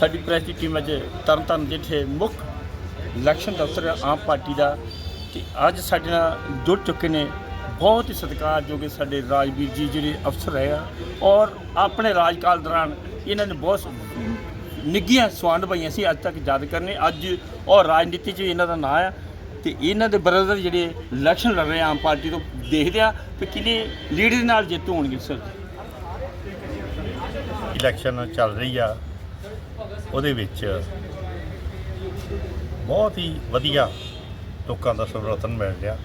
ਸਾਡੀ ਪ੍ਰੈਸ ਦੀ ਟੀਮ ਅੱਜ ਤਰਨਤਾਰਨ ਜਿੱਥੇ ਮੁੱਖ ਇਲੈਕਸ਼ਨ ਦਫ਼ਤਰ ਆਮ ਪਾਰਟੀ ਦਾ ਤੇ ਅੱਜ ਸਾਡੇ ਨਾਲ ਜੁੜ ਚੁੱਕੇ ਨੇ ਬਹੁਤ ਹੀ ਸਤਿਕਾਰਯੋਗ ਸਾਡੇ ਰਾਜਵੀਰ ਜੀ ਜਿਹੜੇ ਅਫਸਰ ਰਹੇ ਆ ਔਰ ਆਪਣੇ ਰਾਜਕਾਲ ਦੌਰਾਨ ਇਹਨਾਂ ਨੇ ਬਹੁਤ ਨਿੱਘੀਆਂ ਸਵਾਨ ਨਿਭਾਈਆਂ ਸੀ, ਅੱਜ ਤੱਕ ਯਾਦ ਕਰਨੇ। ਅੱਜ ਔਰ ਰਾਜਨੀਤੀ 'ਚ ਵੀ ਇਹਨਾਂ ਦਾ ਨਾਂ ਆ ਤੇ ਇਹਨਾਂ ਦੇ ਬ੍ਰਦਰ ਜਿਹੜੇ ਇਲੈਕਸ਼ਨ ਲੜ ਰਹੇ ਆਮ ਪਾਰਟੀ ਤੋਂ ਦੇਖਦੇ ਆ ਕਿ ਕਿਹਨੇ ਲੀਡਰ ਦੇ ਨਾਲ ਜਿੱਤੂ ਹੋਣਗੇ ਸਰ। ਇਲੈਕਸ਼ਨ ਚੱਲ ਰਹੀ ਆ। ਉਹਦੇ ਵਿੱਚ ਬਹੁਤ ਹੀ ਵਧੀਆ ਲੋਕਾਂ ਦਾ ਸਮਰਥਨ ਮਿਲ ਰਿਹਾ।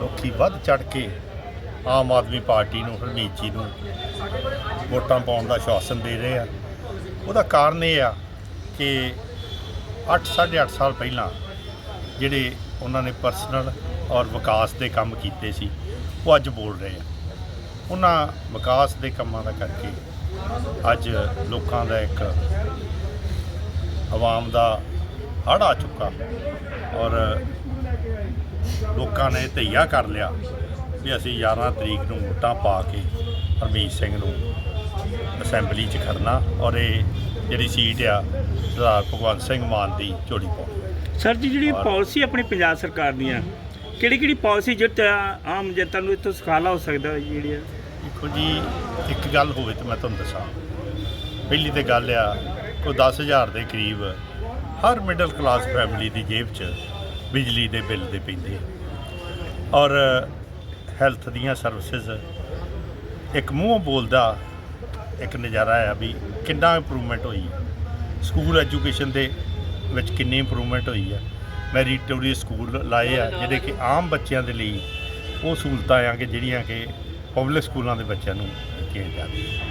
ਲੋਕੀ ਵੱਧ ਚੜ ਕੇ ਆਮ ਆਦਮੀ ਪਾਰਟੀ ਨੂੰ, ਹਰਮੀਤ ਜੀ ਨੂੰ ਵੋਟਾਂ ਪਾਉਣ ਦਾ ਸ਼ਾਸਨ ਦੇ ਰਹੇ ਆ। ਉਹਦਾ ਕਾਰਨ ਇਹ ਆ ਕਿ 8 8.5 ਸਾਲ ਪਹਿਲਾਂ ਜਿਹੜੇ ਉਹਨਾਂ ਨੇ ਪਰਸਨਲ ਔਰ ਵਿਕਾਸ ਦੇ ਕੰਮ ਕੀਤੇ ਸੀ, ਉਹ ਅੱਜ ਬੋਲ ਰਹੇ ਆ। ਉਹਨਾਂ ਵਿਕਾਸ ਦੇ ਕੰਮਾਂ ਦਾ ਕਰਕੇ ਅੱਜ ਲੋਕਾਂ ਦਾ ਇੱਕ ਆਵਾਮ ਦਾ ਹੜ੍ਹ ਆ ਚੁੱਕਾ ਔਰ ਲੋਕਾਂ ਨੇ ਧਈਆ ਕਰ ਲਿਆ ਵੀ ਅਸੀਂ 11 ਤਰੀਕ ਨੂੰ ਵੋਟਾਂ ਪਾ ਕੇ ਹਰਮੀਤ ਸਿੰਘ ਨੂੰ ਅਸੈਂਬਲੀ 'ਚ ਖੜਨਾ ਔਰ ਇਹ ਜਿਹੜੀ ਸੀਟ ਆ ਸਰਦਾਰ ਭਗਵੰਤ ਸਿੰਘ ਮਾਨ ਦੀ ਝੋਲੀ ਪਾਉਣੀ। ਸਰ ਜੀ ਜਿਹੜੀ ਪਾਲਿਸੀ ਆਪਣੀ ਪੰਜਾਬ ਸਰਕਾਰ ਦੀਆਂ ਕਿਹੜੀ ਕਿਹੜੀ ਪਾਲਿਸੀ ਜੋ ਤੇ ਆਮ ਜਨਤਾ ਨੂੰ ਇਤੋਂ ਸੁਖਾਲਾ ਹੋ ਸਕਦਾ ਜਿਹੜੀ ਆ? ਦੇਖੋ ਜੀ ਇੱਕ ਗੱਲ ਹੋਵੇ ਤਾਂ ਮੈਂ ਤੁਹਾਨੂੰ ਦੱਸਾਂ। ਪਹਿਲੀ ਤੇ ਗੱਲ ਆ ਕੋਈ 10000 ਦੇ ਕਰੀਬ ਹਰ ਮਿਡਲ ਕਲਾਸ ਫੈਮਿਲੀ ਦੀ ਜੇਬ 'ਚ ਬਿਜਲੀ ਦੇ ਬਿੱਲ ਦੇ ਪੈਂਦੇ ਆ। ਔਰ ਹੈਲਥ ਦੀਆਂ ਸਰਵਿਸਿਜ਼, ਇੱਕ ਮੂੰਹ ਬੋਲਦਾ ਇੱਕ ਨਜ਼ਾਰਾ ਆ ਵੀ ਕਿੰਨਾ ਇੰਪਰੂਵਮੈਂਟ ਹੋਈ। ਸਕੂਲ ਐਜੂਕੇਸ਼ਨ ਦੇ ਵਿੱਚ ਕਿੰਨੀ ਇੰਪਰੂਵਮੈਂਟ ਹੋਈ ਹੈ ਮੈਰੀਟੋਰੀ ਸਕੂਲ ਲਾਏ ਆ, ਜਿਹੜੇ ਕਿ ਆਮ ਬੱਚਿਆਂ ਦੇ ਲਈ ਉਹ ਸਹੂਲਤਾਂ ਆ ਕਿ ਜਿਹੜੀਆਂ ਕਿ ਪਬਲਿਕ ਸਕੂਲਾਂ ਦੇ ਬੱਚਿਆਂ ਨੂੰ ਦਿੱਤੀਆਂ ਜਾਂਦੀਆਂ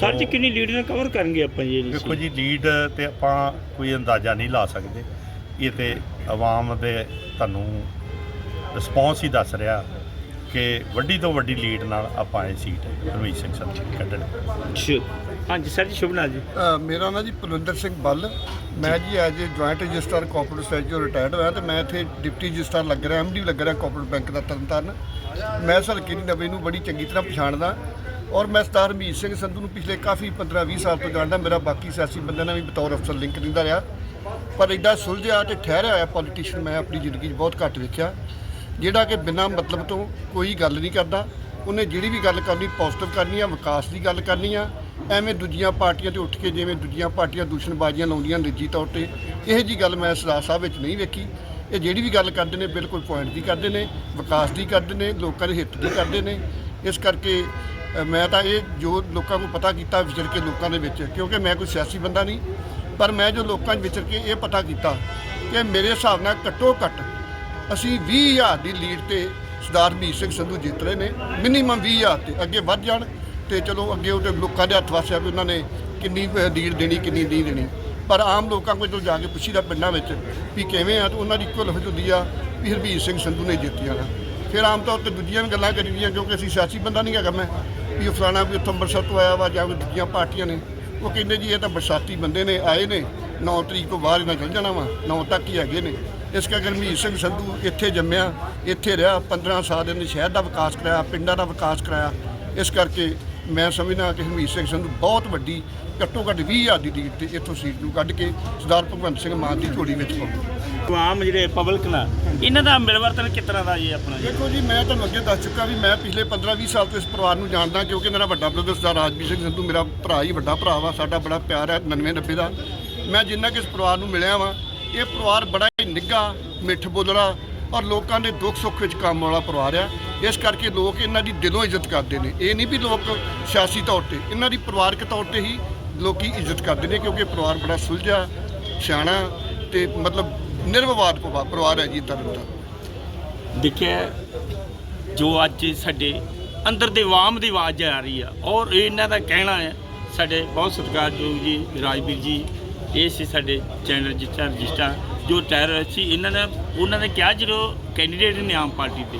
ਸਰ ਜੀ ਕਿੰਨੀ ਲੀਡਰ ਨੇ ਕਵਰ ਕਰਨਗੇ ਆਪਾਂ ਜੀ ਇਹਦੀ ਦੇਖੋ ਜੀ ਲੀਡ ਤੇ ਆਪਾਂ ਕੋਈ ਅੰਦਾਜ਼ਾ ਨਹੀਂ ਲਾ ਸਕਦੇ। ਇਹ ਤੇ ਆਵਾਮ ਦੇ ਤੁਹਾਨੂੰ ਰਿਸਪੌਂਸ ਹੀ ਦੱਸ ਰਿਹਾ ਕਿ ਵੱਡੀ ਤੋਂ ਵੱਡੀ ਲੀਡ ਨਾਲ ਆਪਾਂ ਇਹ ਸੀਟ ਹਰਮੀਤ ਸਿੰਘ ਸੰਧੂ ਦੀ ਕੱਢਣੀ। ਹਾਂਜੀ ਸਰ ਜੀ ਸ਼ੁਭ ਨਾਲ ਜੀ। ਅ, ਮੇਰਾ ਨਾਂ ਜੀ ਪਲਵਿੰਦਰ ਸਿੰਘ ਬੱਲ। ਮੈਂ ਜੀ as a joint register cooperative society ਤੋਂ ਰਿਟਾਇਰਡ ਹੋਇਆ ਤੇ ਮੈਂ ਇੱਥੇ ਡਿਪਟੀ ਰਜਿਸਟਰ ਲੱਗ ਰਿਹਾ ਐਮਡੀ ਲੱਗ ਰਿਹਾ ਕੋਆਪਰੇਟਿਵ ਬੈਂਕ ਦਾ ਤਰਨਤਾਰਨ। ਮੈਂ ਹਲਕੇ ਦੀ ਨਵੇਂ ਨੂੰ ਬੜੀ ਚੰਗੀ ਤਰ੍ਹਾਂ ਪਛਾਣਦਾ। ਔਰ ਮੈਂ ਸਰਦਾਰ ਹਰਮੀਤ ਸਿੰਘ ਸੰਧੂ ਨੂੰ ਪਿਛਲੇ ਕਾਫੀ 15-20 ਸਾਲ ਤੋਂ ਜਾਣਦਾ, ਮੇਰਾ ਬਾਕੀ ਸਿਆਸੀ ਬੰਦਿਆਂ ਨਾਲ ਵੀ ਬਤੌਰ ਅਫਸਰ ਲਿੰਕ ਰਹਿੰਦਾ ਰਿਹਾ। ਪਰ ਐਡਾ ਸੁਲਝਿਆ ਤੇ ਠਹਿਰਿਆ ਹੋਇਆ ਪੋਲੀਟੀਸ਼ੀਅਨ ਮੈਂ ਆਪਣੀ ਜ਼ਿੰਦਗੀ 'ਚ ਬਹੁਤ ਘੱਟ ਵੇਖਿਆ, ਜਿਹੜਾ ਕਿ ਬਿਨਾਂ ਮਤਲਬ ਤੋਂ ਕੋਈ ਗੱਲ ਨਹੀਂ ਕਰਦਾ। ਉਹਨੇ ਜਿਹੜੀ ਵੀ ਗੱਲ ਕਰਨੀ ਪੋਜ਼ਿਟਿਵ ਕਰਨੀ ਆ, ਵਿਕਾਸ ਦੀ ਗੱਲ ਕਰਨੀ ਆ, ਐਵੇਂ ਦੂਜੀਆਂ ਪਾਰਟੀਆਂ ਤੇ ਉੱਠ ਕੇ ਜਿਵੇਂ ਦੂਜੀਆਂ ਪਾਰਟੀਆਂ ਦੂਸ਼ਣਬਾਜ਼ੀਆਂ ਲਾਉਂਦੀਆਂ ਨਿੱਜੀ ਤੌਰ ਤੇ, ਇਹੋ ਜੀ ਗੱਲ ਮੈਂ ਸਰਦਾਰ ਸਾਹਿਬ ਵਿੱਚ ਨਹੀਂ ਵੇਖੀ। ਇਹ ਜਿਹੜੀ ਵੀ ਗੱਲ ਕਰਦੇ ਨੇ ਬਿਲਕੁਲ ਪੁਆਇੰਟ ਦੀ ਕਰਦੇ ਨੇ, ਵਿਕਾਸ ਦੀ ਕਰਦੇ ਨੇ, ਲੋਕਾਂ ਦੇ ਹਿੱਤ ਦੀ ਕਰਦੇ ਨੇ। ਇਸ ਕਰਕੇ ਮੈਂ ਤਾਂ ਇਹ ਜੋ ਲੋਕਾਂ ਨੂੰ ਪਤਾ ਕੀਤਾ ਵਿਚਰ ਕੇ ਲੋਕਾਂ ਦੇ ਵਿੱਚ, ਕਿਉਂਕਿ ਮੈਂ ਕੋਈ ਸਿਆਸੀ ਬੰਦਾ ਨਹੀਂ, ਪਰ ਮੈਂ ਜੋ ਲੋਕਾਂ 'ਚ ਵਿਚਰ ਕੇ ਇਹ ਪਤਾ ਕੀਤਾ ਕਿ ਮੇਰੇ ਹਿਸਾਬ ਨਾਲ ਘੱਟੋ ਘੱਟ ਅਸੀਂ 20000 ਦੀ ਲੀਡ ਤੇ ਸਰਦਾਰ ਹਰਮੀਤ ਸਿੰਘ ਸੰਧੂ ਜਿੱਤ ਰਹੇ ਨੇ, ਮਿਨੀਮਮ 20000 ਤੇ ਅੱਗੇ ਵੱਧ ਜਾਣ ਤੇ ਚਲੋ ਅੱਗੇ ਉਹਦੇ ਲੋਕਾਂ ਦੇ ਹੱਥ ਵਾਸਿਆ ਵੀ ਉਹਨਾਂ ਨੇ ਕਿੰਨੀ ਲੀਡ ਦੇਣੀ, ਕਿੰਨੀ ਨਹੀਂ ਦੇਣੀ। ਪਰ ਆਮ ਲੋਕਾਂ ਕੋਲ ਜਦੋਂ ਜਾ ਕੇ ਪੁੱਛੀਦਾ ਪਿੰਡਾਂ ਵਿੱਚ ਵੀ ਕਿਵੇਂ ਆ, ਤਾਂ ਉਹਨਾਂ ਦੀ ਇੱਕੋ ਲਫ਼ਜ਼ ਹੁੰਦੀ ਆ ਵੀ ਹਰਬੀਰ ਸਿੰਘ ਸੰਧੂ ਨੇ ਜਿੱਤ ਜਾਣਾ ਫਿਰ ਆਮ ਤੌਰ ਤੇ ਦੂਜੀਆਂ ਵੀ ਗੱਲਾਂ ਕਰੀਦੀਆਂ ਕਿਉਂਕਿ ਅਸੀਂ ਸਿਆਸੀ ਬੰਦਾ ਨਹੀਂ ਹੈਗਾ ਮੈਂ, ਵੀ ਉਹ ਫਲਾਣਾ ਵੀ ਉੱਥੋਂ ਅੰਮ੍ਰਿਤਸਰ ਤੋਂ ਆਇਆ ਵਾ ਜਾਂ ਕੋਈ ਦੂਜੀਆਂ ਪਾਰਟੀਆਂ ਨੇ। ਉਹ ਕਹਿੰਦੇ ਜੀ ਇਹ ਤਾਂ ਬਰਸਾਤੀ ਬੰਦੇ ਨੇ, ਆਏ ਨੇ 9 ਤਰੀਕ ਤੋਂ ਬਾਅਦ ਇਹਨਾਂ ਚੱਲ ਜਾਣਾ ਵਾ 9 ਤੱਕ ਹੀ ਹੈਗੇ ਨੇ। ਇਸ ਕਰਕੇ ਹਰਮੀਤ ਸਿੰਘ ਸੰਧੂ ਇੱਥੇ ਜੰਮਿਆ, ਇੱਥੇ ਰਿਹਾ 15 ਸਾਲ ਇਹਨੇ ਸ਼ਹਿਰ ਦਾ ਵਿਕਾਸ ਕਰਾਇਆ, ਪਿੰਡਾਂ ਦਾ ਵਿਕਾਸ ਕਰਾਇਆ। ਇਸ ਕਰਕੇ ਮੈਂ ਸਮਝਦਾ ਕਿ ਹਰਮੀਤ ਸਿੰਘ ਸੰਧੂ ਬਹੁਤ ਵੱਡੀ ਘੱਟੋ ਘੱਟ 20000 ਦੀ ਲੀਡ ਤੇ ਇੱਥੋਂ ਸੀਟ ਨੂੰ ਕੱਢ ਕੇ ਸਰਦਾਰ ਭਗਵੰਤ ਸਿੰਘ ਮਾਨ ਦੀ ਝੋਲੀ ਵਿੱਚ ਪਾਉ ਆਮ ਜਿਹੜੇ ਪਬਲਿਕ ਨਾਲ ਇਹਨਾਂ ਦਾ ਮਿਲਵਰਤਨ ਕਿਸ ਤਰ੍ਹਾਂ ਦਾ ਜੀ ਆਪਣਾ ਦੇਖੋ ਜੀ ਮੈਂ ਤੁਹਾਨੂੰ ਅੱਗੇ ਦੱਸ ਚੁੱਕਾ ਵੀ ਮੈਂ ਪਿਛਲੇ 15-20 ਸਾਲ ਤੋਂ ਇਸ ਪਰਿਵਾਰ ਨੂੰ ਜਾਣਦਾ ਕਿਉਂਕਿ ਮੇਰਾ ਵੱਡਾ ਬ੍ਰਦਰ ਸਰਦਾਰ ਰਾਜਵੀਰ ਸਿੰਘ ਸੰਧੂ ਮੇਰਾ ਭਰਾ ਹੀ ਵੱਡਾ ਭਰਾ ਵਾ ਸਾਡਾ ਬੜਾ ਪਿਆਰ ਹੈ 99 90 ਦਾ। ਮੈਂ ਜਿੰਨਾ ਕਿ ਇਸ ਪਰਿਵਾਰ ਨੂੰ ਮਿਲਿਆ ਵਾਂ ਇਹ ਪਰਿਵਾਰ ਬੜਾ ਹੀ ਨਿੱਘਾ ਮਿੱਠ ਬੋਲਣਾ ਔਰ ਲੋਕਾਂ ਦੇ ਦੁੱਖ ਸੁੱਖ ਵਿੱਚ ਕੰਮ ਵਾਲਾ ਪਰਿਵਾਰ ਆ। ਇਸ ਕਰਕੇ ਲੋਕ ਇਹਨਾਂ ਦੀ ਦਿਲੋਂ ਇੱਜ਼ਤ ਕਰਦੇ ਨੇ। ਇਹ ਨਹੀਂ ਵੀ ਲੋਕ ਸਿਆਸੀ ਤੌਰ ਤੇ, ਇਹਨਾਂ ਦੀ ਪਰਿਵਾਰਕ ਤੌਰ ਤੇ ਹੀ ਲੋਕੀ ਇੱਜ਼ਤ ਕਰਦੇ ਨੇ ਕਿਉਂਕਿ ਪਰਿਵਾਰ ਬੜਾ ਸੁਲਝਾ, ਸਿਆਣਾ ਤੇ ਮਤਲਬ ਨਿਰਵਿਵਾਦ ਪਰਿਵਾਰ ਹੈ ਜੀ ਤਰਨ ਦਾ। ਦੇਖਿਆ, ਜੋ ਅੱਜ ਸਾਡੇ ਅੰਦਰ ਦੇ ਆਵਾਮ ਦੀ ਆਵਾਜ਼ ਆ ਰਹੀ ਆ, ਔਰ ਇਹਨਾਂ ਦਾ ਕਹਿਣਾ ਹੈ, ਸਾਡੇ ਬਹੁਤ ਸਤਿਕਾਰਯੋਗ ਜੀ ਰਾਜਵੀਰ ਜੀ, ਇਹ ਸੀ ਸਾਡੇ ਚੈਨਲ ਰਜਿਸਟਰ ਰਜਿਸਟਰ ਜੋ ਟੈਰ ਸੀ ਇਹਨਾਂ ਨੇ ਉਹਨਾਂ ਨੇ ਕਿਹਾ ਜਦੋਂ ਕੈਂਡੀਡੇਟ ਨੇ ਆਮ ਪਾਰਟੀ ਦੇ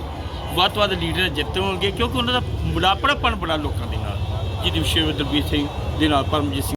ਵੱਧ ਤੋਂ ਵੱਧ ਲੀਡਰ ਜਿੱਤੇ ਹੋਣਗੇ ਕਿਉਂਕਿ ਉਹਨਾਂ ਦਾ ਬੁਢਾਪੜਾਪਣ ਬੜਾ ਲੋਕਾਂ ਦੇ ਨਾਲ ਜਿਹਦੇ ਵਿਸ਼ੇ ਦਲਬੀਰ ਸਿੰਘ ਦੇ ਨਾਲ ਪਰਮਜੀਤ ਸਿੰਘ